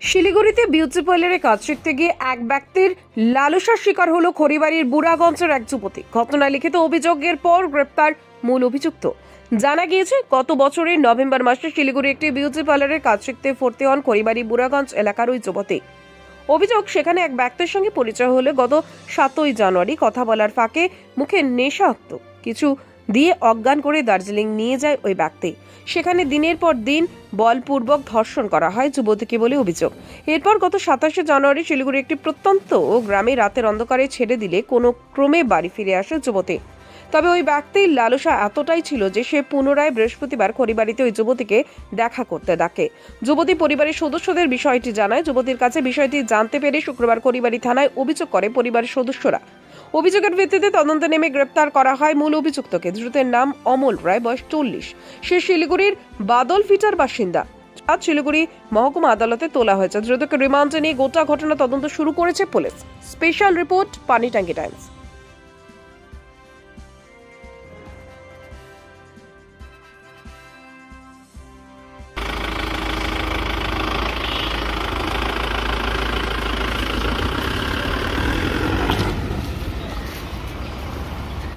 শিলিগুড়িতে বিউটি পার্লারে কাজ শিখতে গিয়ে এক ব্যক্তির লালসার শিকার হলো খড়িবাড়ির বুড়াগঞ্জের এক যুবতী। ঘটনায় লিখিত অভিযোগের পর গ্রেপ্তার মূল অভিযুক্ত। জানা গিয়েছে, গত বছরের নভেম্বর মাসে শিলিগুড়ি একটি বিউটি পার্লারে কাজ শিখতে ভর্তি হন খড়িবাড়ি বুড়াগঞ্জ এলাকার ওই যুবতী। অভিযোগ, সেখানে এক ব্যক্তির সঙ্গে পরিচয় হলে গত সাতই জানুয়ারি। কথা বলার ফাঁকে মুখে নেশাক্ত কিছু দিয়ে অজ্ঞান করে দার্জিলিং নিয়ে যায় ওই ব্যক্তি। সেখানে দিনের পর দিন বলপূর্বক ধর্ষণ করা হয় যুবতীকে বলে অভিযোগ। এরপর গত সাতাশে জানুয়ারি শিলিগুড়ি একটি প্রত্যন্ত গ্রামে রাতের অন্ধকারে ছেড়ে দিলে কোনো ক্রমে বাড়ি ফিরে আসে যুবতী। তবে ওই ব্যক্তির লালসা এতটাই ছিল যে সে পুনরায় বৃহস্পতিবার খড়িবাড়িতে ওই যুবতীকে দেখা করতে ডাকে। যুবতী পরিবারের সদস্যদের বিষয়টি জানায়। যুবতীর কাছে বিষয়টি জানতে পেরে শুক্রবার খড়িবাড়ি থানায় অভিযোগ করে পরিবারের সদস্যরা। অভিযোগের ভিত্তিতে তদন্তে নেমে গ্রেপ্তার করা হয় মূল অভিযুক্তকে। ধৃতের নাম অমল রায়, বয়স চল্লিশ। সে শিলিগুড়ির বাদল ফিটার বাসিন্দা। আজ শিলিগুড়ি মহকুমা আদালতে তোলা হয়েছে। ধৃতকে রিমান্ডে নিয়ে গোটা ঘটনা তদন্ত শুরু করেছে পুলিশ। স্পেশাল রিপোর্ট পানি ট্যাঙ্কি টাইমস।